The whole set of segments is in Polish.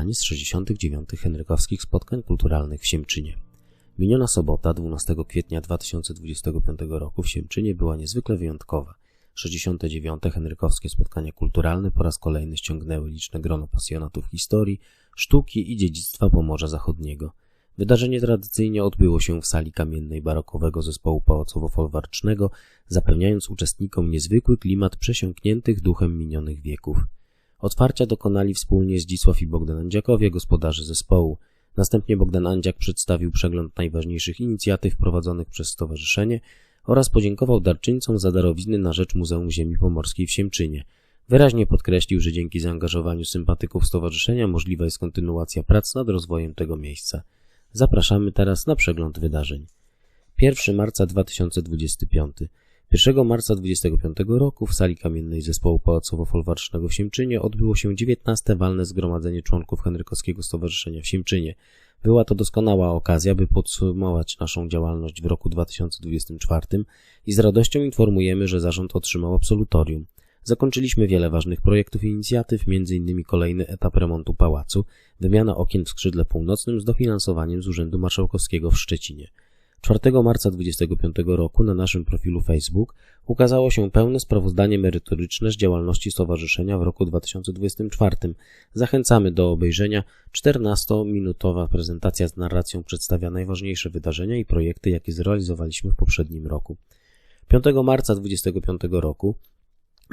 sprawozdań z 69. Henrykowskich Spotkań Kulturalnych w Siemczynie. Miniona sobota, 12 kwietnia 2025 roku w Siemczynie była niezwykle wyjątkowa. 69. Henrykowskie Spotkania Kulturalne po raz kolejny ściągnęły liczne grono pasjonatów historii, sztuki i dziedzictwa Pomorza Zachodniego. Wydarzenie tradycyjnie odbyło się w sali kamiennej barokowego zespołu pałacowo-folwarcznego, zapewniając uczestnikom niezwykły klimat przesiąkniętych duchem minionych wieków. Otwarcia dokonali wspólnie Zdzisław i Bogdan Andziakowie, gospodarze zespołu. Następnie Bogdan Andziak przedstawił przegląd najważniejszych inicjatyw prowadzonych przez stowarzyszenie oraz podziękował darczyńcom za darowizny na rzecz Muzeum Ziemi Pomorskiej w Siemczynie. Wyraźnie podkreślił, że dzięki zaangażowaniu sympatyków stowarzyszenia możliwa jest kontynuacja prac nad rozwojem tego miejsca. Zapraszamy teraz na przegląd wydarzeń. 1 marca 2025 1 marca 25 roku w sali kamiennej zespołu pałacowo-folwarcznego w Siemczynie odbyło się 19. walne zgromadzenie członków Henrykowskiego Stowarzyszenia w Siemczynie. Była to doskonała okazja, by podsumować naszą działalność w roku 2024 i z radością informujemy, że zarząd otrzymał absolutorium. Zakończyliśmy wiele ważnych projektów i inicjatyw, m.in. kolejny etap remontu pałacu, wymiana okien w skrzydle północnym z dofinansowaniem z Urzędu Marszałkowskiego w Szczecinie. 4 marca 2025 roku na naszym profilu Facebook ukazało się pełne sprawozdanie merytoryczne z działalności stowarzyszenia w roku 2024. Zachęcamy do obejrzenia 14-minutowa prezentacja z narracją przedstawia najważniejsze wydarzenia i projekty, jakie zrealizowaliśmy w poprzednim roku. 5 marca 2025 roku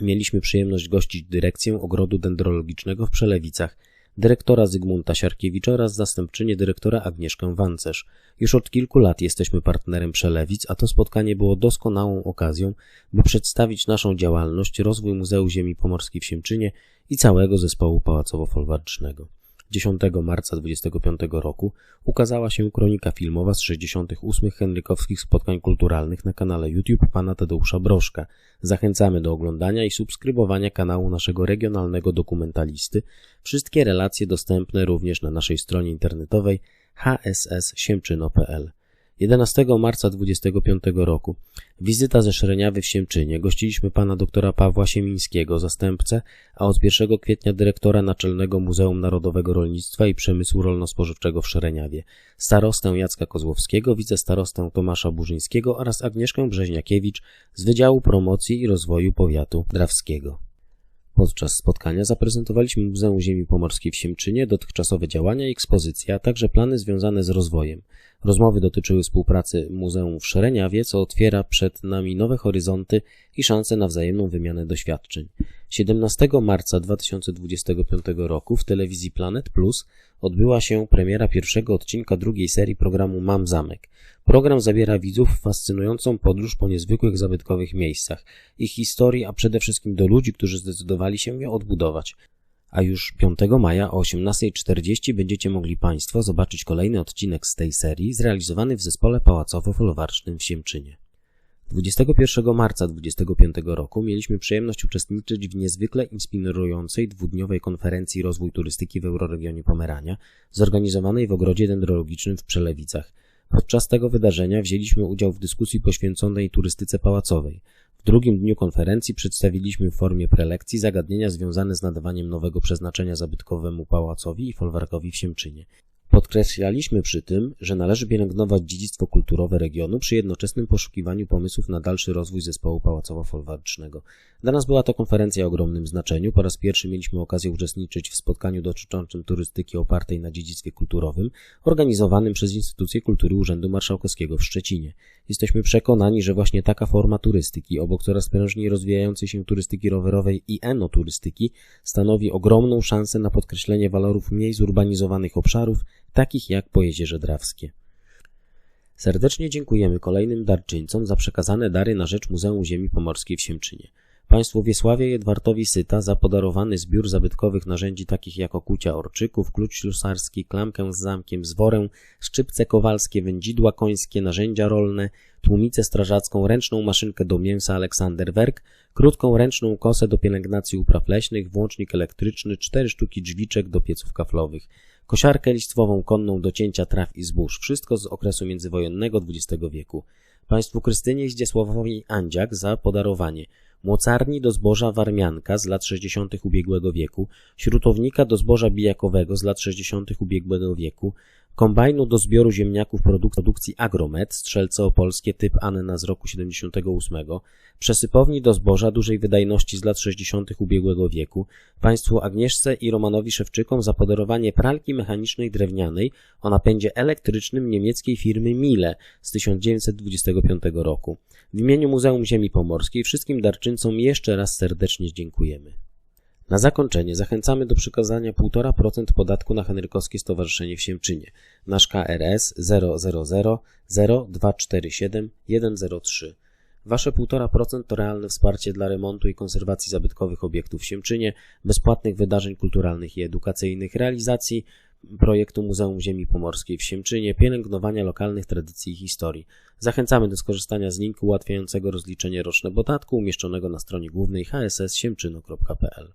mieliśmy przyjemność gościć dyrekcję Ogrodu Dendrologicznego w Przelewicach, dyrektora Zygmunta Siarkiewicza oraz zastępczynię dyrektora Agnieszkę Wancerz. Już od kilku lat jesteśmy partnerem Przelewic, a to spotkanie było doskonałą okazją, by przedstawić naszą działalność, rozwój Muzeum Ziemi Pomorskiej w Siemczynie i całego zespołu pałacowo-folwarcznego. 10 marca 25 roku ukazała się kronika filmowa z 68. Henrykowskich Spotkań Kulturalnych na kanale YouTube pana Tadeusza Broszka. Zachęcamy do oglądania i subskrybowania kanału naszego regionalnego dokumentalisty. Wszystkie relacje dostępne również na naszej stronie internetowej hsssiemczyno.pl. 11 marca 25 roku. Wizyta ze Szereniawy w Siemczynie. Gościliśmy pana doktora Pawła Siemińskiego, zastępcę, a od 1 kwietnia dyrektora Naczelnego Muzeum Narodowego Rolnictwa i Przemysłu Rolno-Spożywczego w Szereniawie, starostę Jacka Kozłowskiego, wicestarostę Tomasza Burzyńskiego oraz Agnieszkę Brzeźniakiewicz z Wydziału Promocji i Rozwoju Powiatu Drawskiego. Podczas spotkania zaprezentowaliśmy Muzeum Ziemi Pomorskiej w Siemczynie, dotychczasowe działania i ekspozycje, a także plany związane z rozwojem. Rozmowy dotyczyły współpracy Muzeum w Szereniawie, co otwiera przed nami nowe horyzonty i szanse na wzajemną wymianę doświadczeń. 17 marca 2025 roku w telewizji Planet Plus odbyła się premiera pierwszego odcinka drugiej serii programu Mam Zamek. Program zabiera widzów w fascynującą podróż po niezwykłych zabytkowych miejscach, ich historii, a przede wszystkim do ludzi, którzy zdecydowali się je odbudować. A już 5 maja o 18.40 będziecie mogli Państwo zobaczyć kolejny odcinek z tej serii zrealizowany w zespole pałacowo-folwarcznym w Siemczynie. 21 marca 2025 roku mieliśmy przyjemność uczestniczyć w niezwykle inspirującej dwudniowej konferencji Rozwój turystyki w Euroregionie Pomerania, zorganizowanej w Ogrodzie Dendrologicznym w Przelewicach. Podczas tego wydarzenia wzięliśmy udział w dyskusji poświęconej turystyce pałacowej. Drugim dniu konferencji przedstawiliśmy w formie prelekcji zagadnienia związane z nadawaniem nowego przeznaczenia zabytkowemu pałacowi i folwarkowi w Siemczynie. Podkreślaliśmy przy tym, że należy pielęgnować dziedzictwo kulturowe regionu przy jednoczesnym poszukiwaniu pomysłów na dalszy rozwój zespołu pałacowo-folwarcznego. Dla nas była to konferencja o ogromnym znaczeniu. Po raz pierwszy mieliśmy okazję uczestniczyć w spotkaniu dotyczącym turystyki opartej na dziedzictwie kulturowym, organizowanym przez Instytucję Kultury Urzędu Marszałkowskiego w Szczecinie. Jesteśmy przekonani, że właśnie taka forma turystyki, obok coraz prężniej rozwijającej się turystyki rowerowej i enoturystyki, stanowi ogromną szansę na podkreślenie walorów mniej zurbanizowanych obszarów, takich jak po Jezierze Drawskie. Serdecznie dziękujemy kolejnym darczyńcom za przekazane dary na rzecz Muzeum Ziemi Pomorskiej w Siemczynie. Państwu Wiesławie Jedwartowi Syta za podarowany zbiór zabytkowych narzędzi takich jak okucia orczyków, klucz ślusarski, klamkę z zamkiem, zworę, szczypce kowalskie, wędzidła końskie, narzędzia rolne, tłumicę strażacką, ręczną maszynkę do mięsa Aleksander Werk, krótką ręczną kosę do pielęgnacji upraw leśnych, włącznik elektryczny, cztery sztuki drzwiczek do pieców kaflowych, kosiarkę listwową konną do cięcia traw i zbóż, wszystko z okresu międzywojennego XX wieku. Państwu Krystynie Zdziesławowi Andziak za podarowanie mocarni do zboża warmianka z lat 60. ubiegłego wieku, śrutownika do zboża bijakowego z lat 60. ubiegłego wieku, kombajnu do zbioru ziemniaków produk produkcji Agromet, strzelce opolskie typ Anna z roku 78, przesypowni do zboża dużej wydajności z lat 60. ubiegłego wieku, państwu Agnieszce i Romanowi Szewczykom za podarowanie pralki mechanicznej drewnianej o napędzie elektrycznym niemieckiej firmy Miele z 1925 roku. W imieniu Muzeum Ziemi Pomorskiej wszystkim darczyńcom jeszcze raz serdecznie dziękujemy. Na zakończenie zachęcamy do przekazania 1,5% podatku na Henrykowskie Stowarzyszenie w Siemczynie. Nasz KRS 000 0247 103. Wasze 1,5% to realne wsparcie dla remontu i konserwacji zabytkowych obiektów w Siemczynie, bezpłatnych wydarzeń kulturalnych i edukacyjnych, realizacji projektu Muzeum Ziemi Pomorskiej w Siemczynie, pielęgnowania lokalnych tradycji i historii. Zachęcamy do skorzystania z linku ułatwiającego rozliczenie roczne podatku umieszczonego na stronie głównej hsssiemczyno.pl.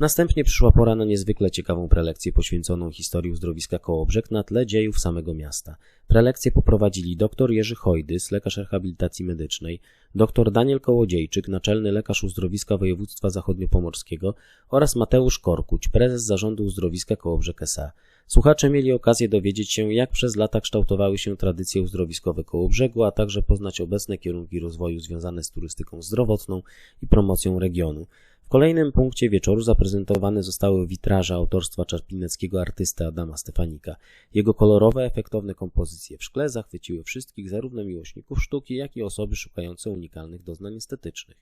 Następnie przyszła pora na niezwykle ciekawą prelekcję poświęconą historii uzdrowiska Kołobrzeg na tle dziejów samego miasta. Prelekcję poprowadzili dr Jerzy Hojdys, lekarz rehabilitacji medycznej, dr Daniel Kołodziejczyk, naczelny lekarz uzdrowiska województwa zachodniopomorskiego oraz Mateusz Korkuć, prezes zarządu uzdrowiska Kołobrzeg S.A. Słuchacze mieli okazję dowiedzieć się, jak przez lata kształtowały się tradycje uzdrowiskowe Kołobrzegu, a także poznać obecne kierunki rozwoju związane z turystyką zdrowotną i promocją regionu. W kolejnym punkcie wieczoru zaprezentowane zostały witraże autorstwa czarpineckiego artysty Adama Stefanika. Jego kolorowe, efektowne kompozycje w szkle zachwyciły wszystkich, zarówno miłośników sztuki, jak i osoby szukające unikalnych doznań estetycznych.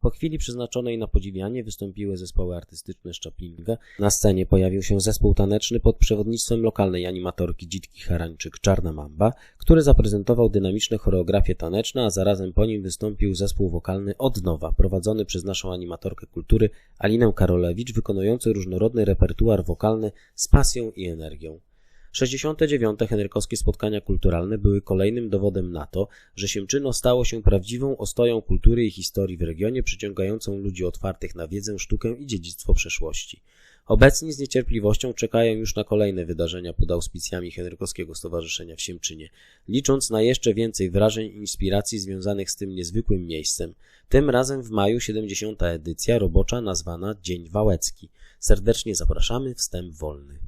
Po chwili przeznaczonej na podziwianie wystąpiły zespoły artystyczne Szczaplinga. Na scenie pojawił się zespół taneczny pod przewodnictwem lokalnej animatorki Dzitki Harańczyk Czarna Mamba, który zaprezentował dynamiczne choreografie taneczne, a zarazem po nim wystąpił zespół wokalny Od Nowa, prowadzony przez naszą animatorkę kultury Alinę Karolewicz, wykonujący różnorodny repertuar wokalny z pasją i energią. 69. Henrykowskie spotkania kulturalne były kolejnym dowodem na to, że Siemczyno stało się prawdziwą ostoją kultury i historii w regionie, przyciągającą ludzi otwartych na wiedzę, sztukę i dziedzictwo przeszłości. Obecni z niecierpliwością czekają już na kolejne wydarzenia pod auspicjami Henrykowskiego Stowarzyszenia w Siemczynie, licząc na jeszcze więcej wrażeń i inspiracji związanych z tym niezwykłym miejscem. Tym razem w maju 70. edycja robocza nazwana Dzień Wałecki. Serdecznie zapraszamy, wstęp wolny.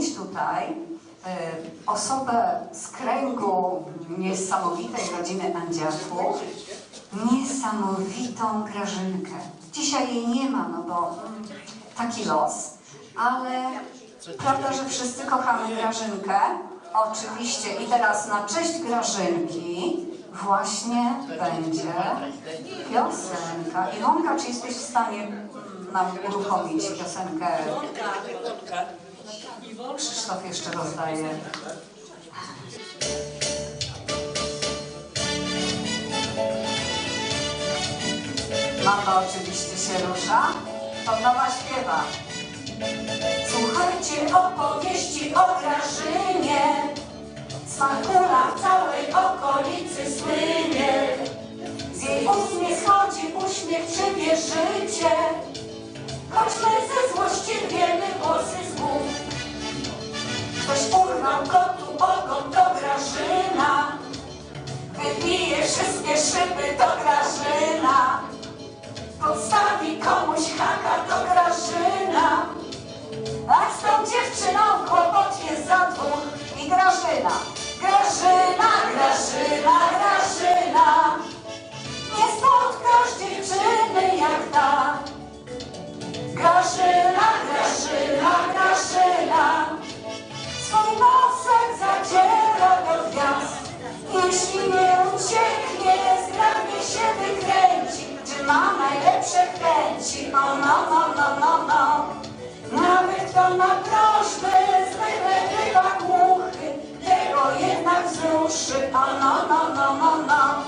M, wspomnieć tutaj e, osobę z kręgu niesamowitej rodziny Andziaków, niesamowitą Grażynkę. Dzisiaj jej nie ma, no bo taki los, ale prawda, że wszyscy kochamy Grażynkę? Oczywiście i teraz na cześć Grażynki właśnie będzie piosenka. Iwonka, czy jesteś w stanie nam uruchomić piosenkę? Krzysztof jeszcze rozdaje. Mama oczywiście się rusza. To nowa śpiewa. Słuchajcie opowieści o Grażynie. Smakula w całej okolicy słynie. Z jej ust nie schodzi uśmiech, czy wierzycie? Choć ze złości wiemy głosy z głów. Ktoś urwał kotu ogon, to Grażyna. Wybije wszystkie szyby, to Grażyna. Podstawi komuś haka, chęci? O no, no, no, no, no. Nawet kto na prośbę zwykle bywa głuchy, tego jednak wzruszy. O no, no, no, no, no.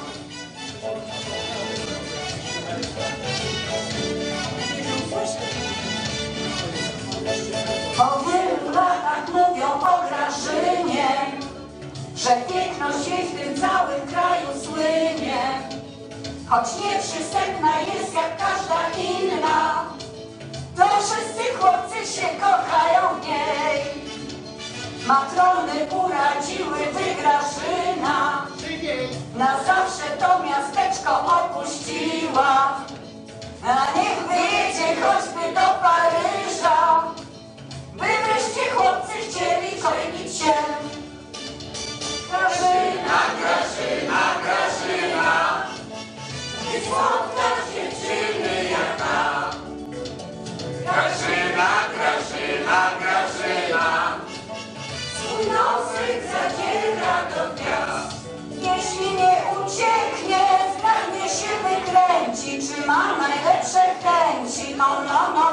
Po wielu latach mówią o Grażynie, że piękność jej w tym całym kraju słynie. Choć nieprzystępna jest jak każda inna, to wszyscy chłopcy się kochają w niej. Matrony uradziły by Grażyna, na zawsze to miasteczko opuściła. A niech wyjedzie choćby do Paryża, by wreszcie chłopcy chcieli kończyć się. Grażyna, Grażyna, Grażyna, ucieknie, zgrabnie się wykręci, czy najlepsze chęci. O no, no,